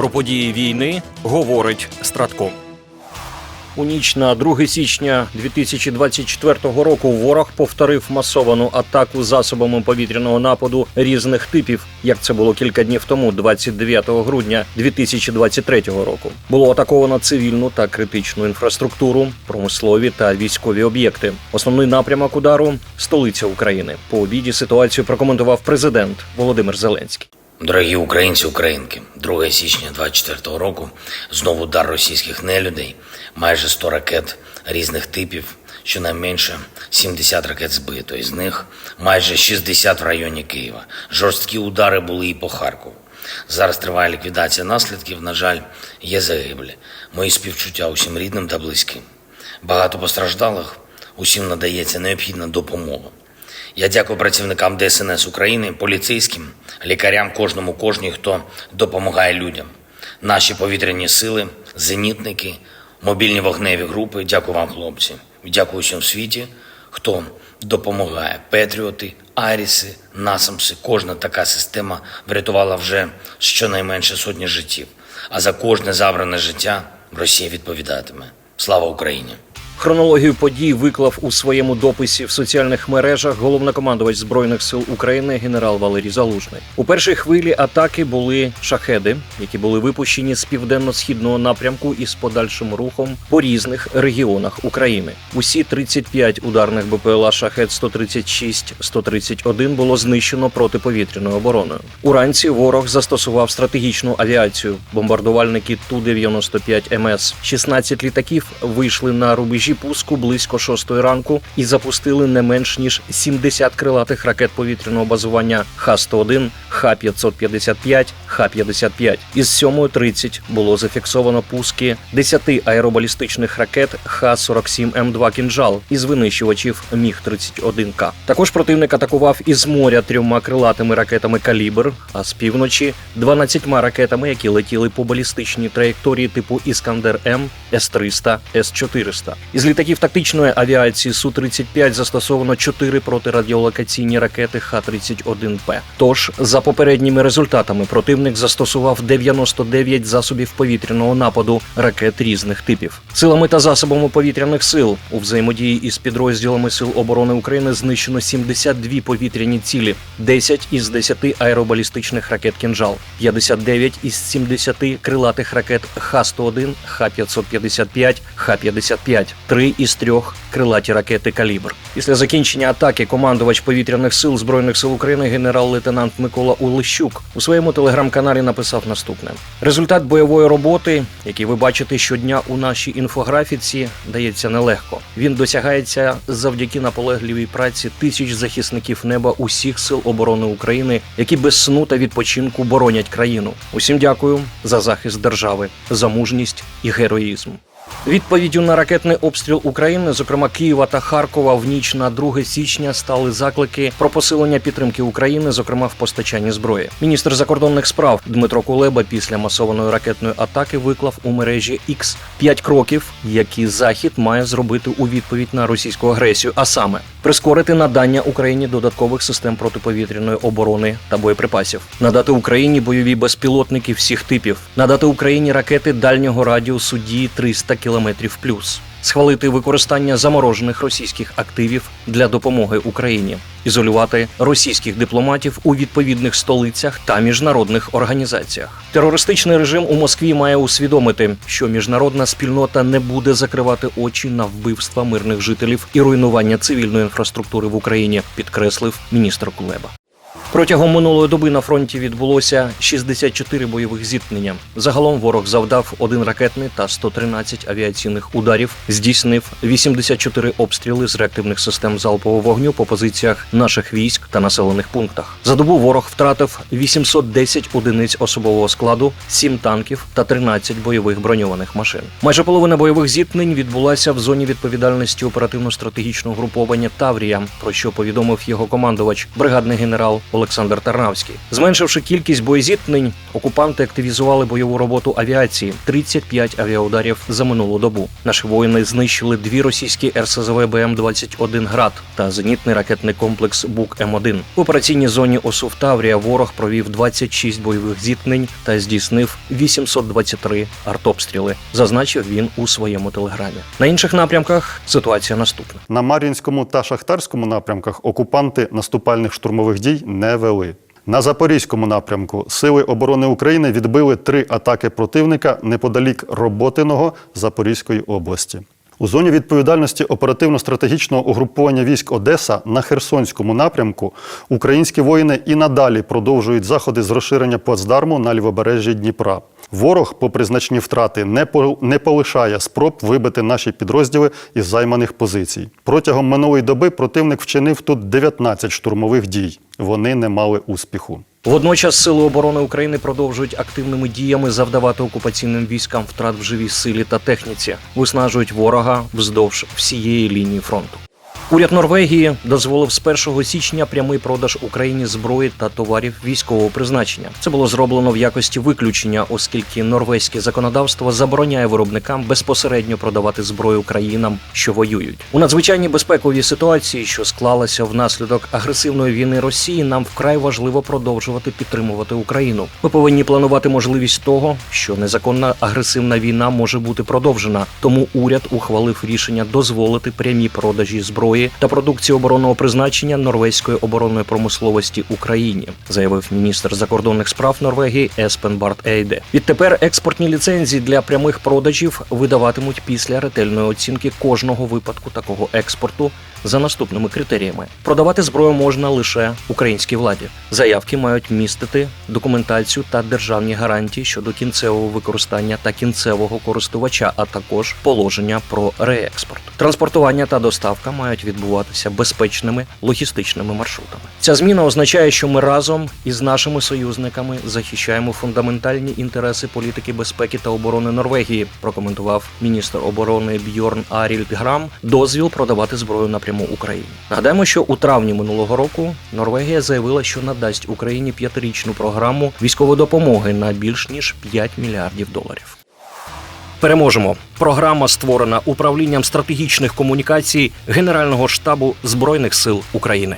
Про події війни говорить Стратком. У ніч на 2 січня 2024 року ворог повторив масовану атаку засобами повітряного нападу різних типів, як це було кілька днів тому, 29 грудня 2023 року. Було атаковано цивільну та критичну інфраструктуру, промислові та військові об'єкти. Основний напрямок удару столиця України. По обіді ситуацію прокоментував президент Володимир Зеленський. Дорогі українці, українки, 2 січня 24 року знову удар російських нелюдей, майже 100 ракет різних типів, щонайменше 70 ракет збито, із них майже 60 в районі Києва. Жорсткі удари були і по Харкову. Зараз триває ліквідація наслідків. На жаль, є загиблі. Мої співчуття усім рідним та близьким. Багато постраждалих, усім надається необхідна допомога. Я дякую працівникам ДСНС України, поліцейським, лікарям, кожному, кожній, хто допомагає людям. Наші повітряні сили, зенітники, мобільні вогневі групи. Дякую вам, хлопці. Дякую всім світі, хто допомагає. Петріоти, Аріси, Насамси. Кожна така система врятувала вже щонайменше сотні життів. А за кожне забране життя Росія відповідатиме. Слава Україні! Хронологію подій виклав у своєму дописі в соціальних мережах головнокомандувач збройних сил України генерал Валерій Залужний. У першій хвилі атаки були шахеди, які були випущені з південно-східного напрямку із подальшим рухом по різних регіонах України. Усі 35 ударних БПЛА шахет 136 131 було знищено протиповітряною обороною. Уранці ворог застосував стратегічну авіацію, бомбардувальники Ту-95 МС. 16 літаків вийшли на рубежі пуску близько 6 ранку і запустили не менш ніж 70 крилатих ракет повітряного базування Х-101, Х-555, Х-55. Із 7.30 було зафіксовано пуски 10 аеробалістичних ракет Х-47М2 «Кінжал» із винищувачів Міг-31К. Також противник атакував із моря трьома крилатими ракетами «Калібр», а з півночі 12 ракетами, які летіли по балістичній траєкторії типу Іскандер-М, С-300, С-400. Із літаків тактичної авіації Су-35 застосовано 4 протирадіолокаційні ракети Х-31П. Тож, за попередніми результатами, противник застосував 99 засобів повітряного нападу ракет різних типів. Силами та засобами повітряних сил у взаємодії із підрозділами Сил оборони України знищено 72 повітряні цілі, 10 із 10 аеробалістичних ракет «Кінжал», 59 із 70 крилатих ракет Х-101, Х-555, Х-55, 3 із 3 крилаті ракети «Калібр». Після закінчення атаки командувач повітряних сил Збройних сил України генерал-лейтенант Микола Улищук у своєму телеграм-каналі написав наступне: результат бойової роботи, який ви бачите щодня у нашій інфографіці, дається нелегко. Він досягається завдяки наполегливій праці тисяч захисників неба усіх сил оборони України, які без сну та відпочинку боронять країну. Усім дякую за захист держави, за мужність і героїзм. Відповіддю на ракетний обстріл України, зокрема Києва та Харкова, в ніч на 2 січня стали заклики про посилення підтримки України, зокрема в постачанні зброї. Міністр закордонних справ Дмитро Кулеба після масованої ракетної атаки виклав у мережі X п'ять кроків, які захід має зробити у відповідь на російську агресію, а саме прискорити надання Україні додаткових систем протиповітряної оборони та боєприпасів, надати Україні бойові безпілотники всіх типів, надати Україні ракети дальнього радіусу дії 300 кілометрів плюс. Схвалити використання заморожених російських активів для допомоги Україні, ізолювати російських дипломатів у відповідних столицях та міжнародних організаціях. Терористичний режим у Москві має усвідомити, що міжнародна спільнота не буде закривати очі на вбивства мирних жителів і руйнування цивільної інфраструктури в Україні, підкреслив міністр Кулеба. Протягом минулої доби на фронті відбулося 64 бойових зіткнення. Загалом ворог завдав один ракетний та 113 авіаційних ударів, здійснив 84 обстріли з реактивних систем залпового вогню по позиціях наших військ та населених пунктах. За добу ворог втратив 810 одиниць особового складу, 7 танків та 13 бойових броньованих машин. Майже половина бойових зіткнень відбулася в зоні відповідальності оперативно-стратегічного груповання Таврія, про що повідомив його командувач, бригадний генерал Олександр Тарнавський. Зменшивши кількість боєзіткнень, окупанти активізували бойову роботу авіації 35 авіаударів за минулу добу. Наші воїни знищили дві російські РСЗВ БМ-21 град та зенітний ракетний комплекс Бук М1. В операційній зоні ОСУ Таврія ворог провів 26 бойових зіткнень та здійснив 823 артобстріли. Зазначив він у своєму телеграмі. На інших напрямках ситуація наступна. На Мар'їнському та Шахтарському напрямках окупанти наступальних штурмових дій не вели. На Запорізькому напрямку Сили оборони України відбили три атаки противника неподалік Роботиного Запорізької області. У зоні відповідальності оперативно-стратегічного угруповання військ Одеса на Херсонському напрямку українські воїни і надалі продовжують заходи з розширення плацдарму на лівобережжі Дніпра. Ворог, попри значні втрати, не, по- не полишає спроб вибити наші підрозділи із займаних позицій. Протягом минулої доби противник вчинив тут 19 штурмових дій. Вони не мали успіху. Водночас сили оборони України продовжують активними діями завдавати окупаційним військам втрат в живій силі та техніці, виснажують ворога вздовж всієї лінії фронту. Уряд Норвегії дозволив з 1 січня прямий продаж Україні зброї та товарів військового призначення. Це було зроблено в якості виключення, оскільки норвезьке законодавство забороняє виробникам безпосередньо продавати зброю країнам, що воюють. У надзвичайній безпековій ситуації, що склалася внаслідок агресивної війни Росії, нам вкрай важливо продовжувати підтримувати Україну. Ми повинні планувати можливість того, що незаконна агресивна війна може бути продовжена. Тому уряд ухвалив рішення дозволити прямі продажі зброї та продукції оборонного призначення норвезької оборонної промисловості Україні, заявив міністр закордонних справ Норвегії Еспен Барт Ейде. Відтепер експортні ліцензії для прямих продажів видаватимуть після ретельної оцінки кожного випадку такого експорту за наступними критеріями: продавати зброю можна лише українській владі. Заявки мають містити документацію та державні гарантії щодо кінцевого використання та кінцевого користувача, а також положення про реекспорт. Транспортування та доставка мають відбуватися безпечними логістичними маршрутами. Ця зміна означає, що ми разом із нашими союзниками захищаємо фундаментальні інтереси політики безпеки та оборони Норвегії. Прокоментував міністр оборони Бьорн Арільд Грам дозвіл продавати зброю напряму Україні. Нагадаємо, що у травні минулого року Норвегія заявила, що надасть Україні п'ятирічну програму військової допомоги на більш ніж 5 мільярдів доларів. Переможемо. Програма створена управлінням стратегічних комунікацій Генерального штабу Збройних сил України.